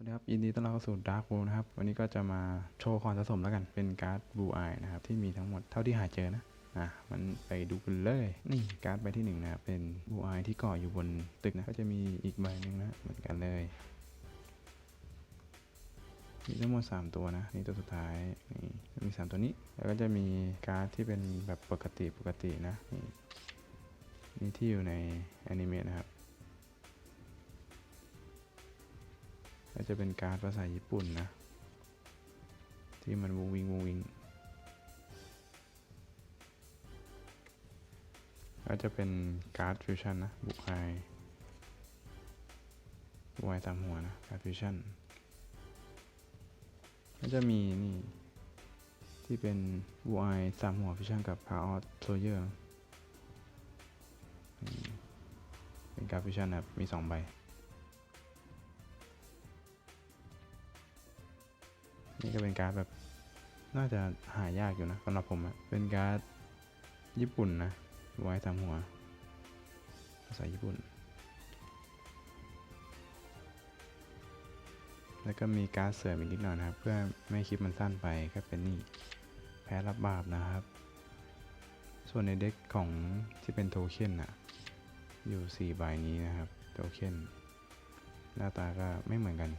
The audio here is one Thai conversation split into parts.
วัสดีครับ ยินดีต้อนรับเข้าสู่ Dark World นะครับ วันนี้ก็จะมาโชว์ความสะสมแล้วกัน เป็นการ์ด Blue Eye นะครับ ที่มีทั้งหมดเท่าที่หาเจอนะ อะ มันไปดูกันเลย นี่การ์ดใบที่หนึ่งนะครับเป็น Blue Eye ที่เกาะอยู่บนตึกนะ ก็จะมีอีกใบหนึ่งนะ เหมือนกันเลย มีทั้งหมด 3 ตัวนะ นี่ตัวสุดท้าย นี่มี 3 ตัวนี้ แล้วก็จะมีการ์ดที่เป็นแบบปกติปกตินะ นี่นี่ที่อยู่ในแอนิเมะนะครับ ก็จะเป็นการ์ดภาษาญี่ปุ่นนะ ที่มันวงวิงวงวิงก็จะเป็นการ์ดฟิวชั่นนะ บุกไฮบุกไฮสามหัวนะ การ์ดฟิวชั่นก็จะมีนี่ ที่เป็นบุกไฮสามหัวฟิวชั่นกับพาออสโซเยอร์เป็นการ์ดฟิวชั่นนะครับ มีสองใบ นี่ก็เป็นการ์ดแบบ น่าจะหายากอยู่นะสำหรับผมอะเป็นการ์ดญี่ปุ่นนะ ไว้สามหัว ภาษาญี่ปุ่น แล้วก็มีการ์ดเสริมอีกนิดหน่อยนะครับ เพื่อไม่ให้คลิปมันสั้นไปก็เป็นนี่ แพ้รับบาปนะครับ ส่วนในเด็กของที่เป็นโทเค็นอะอยู่ 4 ใบนี้นะครับ โทเค็นหน้าตาก็ไม่เหมือนกัน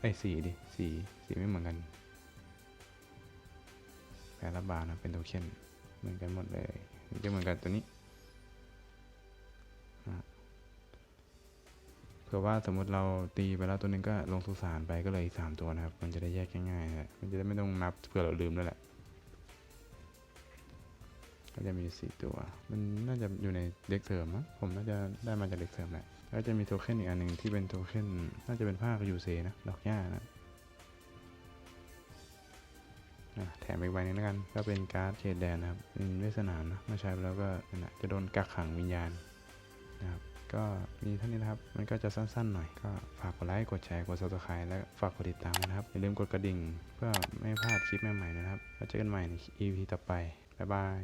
ไอ้สีดิสีสีไม่เหมือนกันแพรับบาร์นะเป็นโทเค็นเหมือนกันหมดเลยมันจะเหมือนกันตัวนี้เผื่อว่าสมมติเราตีไปแล้วตัวหนึงก็ลงสุสานไปก็เลยสามตัวนะครับ มันจะได้แยกง่ายๆนะมันจะได้ไม่ต้องนับเผื่อเราลืมด้วยแหละ ก็จะมีสี่ตัว มันน่าจะอยู่ในเด็กเสริมมั้งผมน่าจะได้มาจากเด็กเสริมแหละแล้วจะมีโทเค็นอีกอันหนึ่งที่เป็นโทเค็นน่าจะเป็นภาคยูเซนะดอกหญ้านะแถมอีกใบนึงแล้วกัน ก็เป็นการ์ดเชดแดนนะครับเป็นเวสนามนะเมื่อใช้ไปแล้วก็นะจะโดนกักขังวิญญาณนะครับก็มีเท่านี้นะครับ มันก็จะสั้นๆหน่อย ก็ฝากกดไลค์ กดแชร์ กด subscribe และฝากกดติดตามนะครับ อย่าลืมกดกระดิ่ง เพื่อไม่พลาดคลิปใหม่ๆนะครับ แล้วเจอกันใหม่ใน EP ต่อไป บ๊ายบาย